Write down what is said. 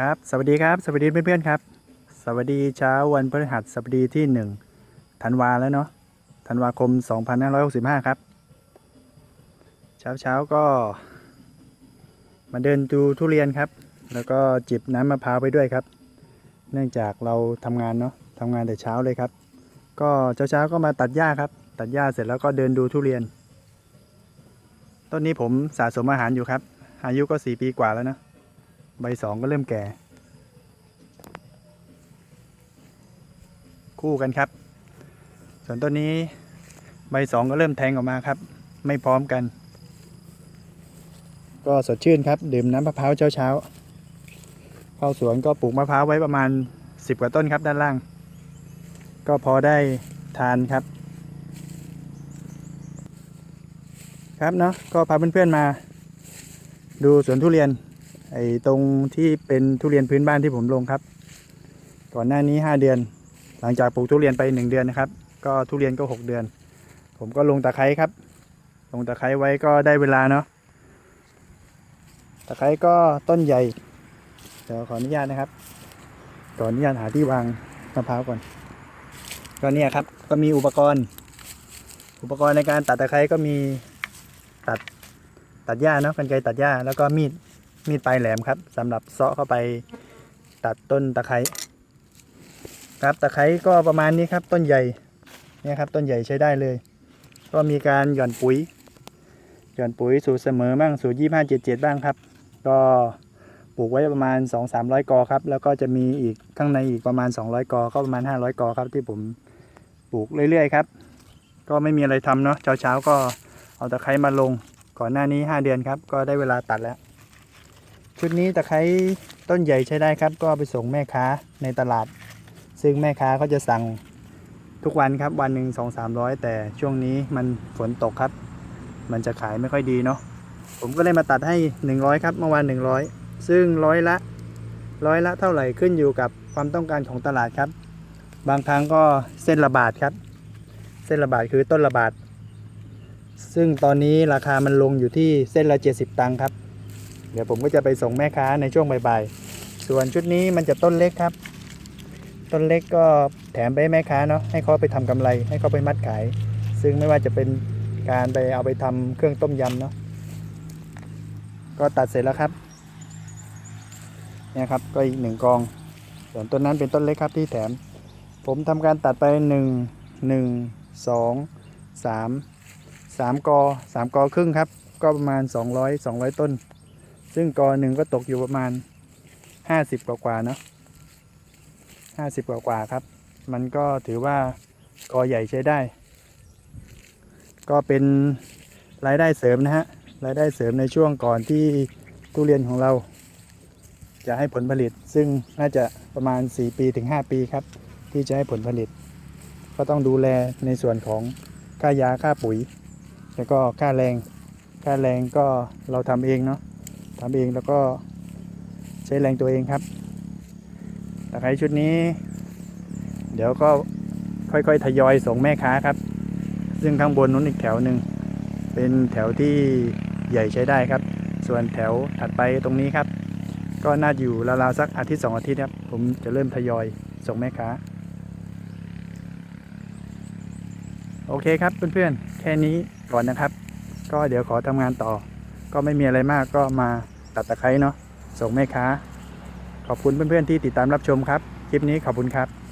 ครับสวัสดีครับสวัสดีเพื่อนๆครับ สวัสดีเช้าวันพฤหัสบดีที่หนึ่งธันวาแล้วเนาะธันวาคม 2565 ครับ เช้าเช้าก็ มาเดินดูทุเรียนครับ แล้วก็จิบน้ำมะพร้าวไปด้วยครับ เนื่องจากเราทำงานเนาะทำงานแต่เช้าเลยครับ ก็เช้าเช้าก็มาตัดหญ้าครับ ตัดหญ้าเสร็จแล้วก็เดินดูทุเรียน ต้นนี้ผมสะสมอาหารอยู่ครับ อายุก็สี่ปีกว่าแล้วนะ ใบสองก็เริ่มแก่ คู่กันครับ ส่วนต้นนี้ใบสองก็เริ่มแทงออกมาครับ ไม่พร้อมกัน ก็สดชื่นครับ ดื่มน้ำมะพร้าวเช้าๆเข้าสวนก็ปลูกมะพร้าวไว้ประมาณ 10 กว่าต้นครับด้านล่าง ก็พอได้ทานครับ ครับเนาะก็พาเพื่อนๆมา ดูสวนทุเรียน ไอ้ตรงที่เป็นทุเรียนพื้นบ้านที่ผมลงครับ ก่อนหน้านี้ 5 เดือน หลังจากปลูกทุเรียนไป 1 เดือนนะครับ ก็ทุเรียนก็ 6 เดือน ผมก็ลงตะไคร้ครับ ลงตะไคร้ไว้ก็ได้เวลาเนาะตะไคร้ก็ต้นใหญ่เดี๋ยวขออนุญาตนะครับขออนุญาตหาที่วางมะพร้าวก่อนก็เนี่ยครับก็มีอุปกรณ์ อุปกรณ์ในการตัดตะไคร้ก็มีตัดตัดหญ้าเนาะกันไกรตัดหญ้าแล้วก็มีด มีดปลายแหลมครับสำหรับเซาะเข้าไปตัดต้นตะไคร้ครับตะไคร้ก็ประมาณนี้ครับต้นใหญ่เนี่ยครับต้นใหญ่ใช้ได้เลย ก็มีการหย่อนปุ๋ย หย่อนปุ๋ยสูตรเสมอบ้างสูตรยี่ห้าเจ็ดเจ็ดบ้างครับ ก็ปลูกไว้ประมาณ 2 3 0 0 กอครับ แล้วก็จะมีอีกข้างในอีกประมาณ 200 กอ ก็ประมาณ 500 กอครับที่ผมปลูกเรื่อยๆครับ ก็ไม่มีอะไรทำเนาะเช้าๆก็เอาตะไคร้มาลง ก่อนหน้านี้ 5 เดือนครับ ก็ได้เวลาตัดแล้ว ชุดนี้ตะไคร้ต้นใหญ่ใช้ได้ครับ ก็ไปส่งแม่ค้าในตลาด ซึ่งแม่ค้าเขาจะสั่งทุกวันครับวันหนึ่งสองสามร้อยแต่ช่วงนี้มันฝนตกครับ มันจะขายไม่ค่อยดีเนาะผมก็เลยมาตัดให้ 100 ครับเมื่อวาน 100 ซึ่งร้อยละร้อยละเท่าไหร่ขึ้นอยู่กับความต้องการของตลาดครับ บางครั้งก็เส้นละบาทครับ เส้นละบาทคือต้นละบาท ซึ่งตอนนี้ราคามันลงอยู่ที่เส้นละ 70 ตังค์ครับ เดี๋ยวผมก็จะไปส่งแม่ค้าในช่วงบ่ายๆ ส่วนชุดนี้มันจะต้นเล็กครับ ต้นเล็กก็แถมไปให้แม่ค้าเนาะ ให้เขาไปทำกำไร ให้เขาไปมัดขาย ซึ่งไม่ว่าจะเป็นการไปเอาไปทำเครื่องต้มยำเนาะ ก็ตัดเสร็จแล้วครับ เนี่ยครับ ก็อีกหนึ่งกอง ส่วนต้นนั้นเป็นต้นเล็กครับที่แถม ผมทำการตัดไปหนึ่งหนึ่งสองสามสามกอสามกอครึ่งครับ ก็ประมาณสองร้อยสองร้อยต้น ซึ่งกอหนึ่งก็ตกอยู่ประมาณห้าสิบกว่าๆเนาะห้าสิบกว่าๆครับ มันก็ถือว่ากอใหญ่ใช้ได้ ก็เป็นรายได้เสริมนะฮะรายได้เสริมในช่วงก่อนที่ทุเรียนของเรา จะให้ผลผลิต ซึ่งน่าจะประมาณ 4 ปีถึง 5 ปีครับ ที่จะให้ผลผลิต ก็ต้องดูแลในส่วนของค่ายาค่าปุ๋ย แล้วก็ค่าแรง ค่าแรงก็เราทำเองเนาะ ทำเองแล้วก็ใช้แรงตัวเองครับตะไคร้ชุดนี้ เดี๋ยวก็ค่อยๆทยอยส่งแม่ค้าครับ ซึ่งข้างบนนู้นอีกแถวหนึ่งเป็นแถวที่ใหญ่ใช้ได้ครับ ส่วนแถวถัดไปตรงนี้ครับ ก็น่าอยู่ราวๆสักอาทิตย์สองอาทิตย์ครับ ผมจะเริ่มทยอยส่งแม่ค้า โอเคครับเพื่อนๆ แค่นี้ก่อนนะครับ ก็เดี๋ยวขอทำงานต่อ ก็ไม่มีอะไรมากก็มา ตัดตะไคร้เนาะส่งแม่ค้า ขอบคุณเพื่อนๆที่ติดตามรับชมครับ คลิปนี้ขอบคุณครับ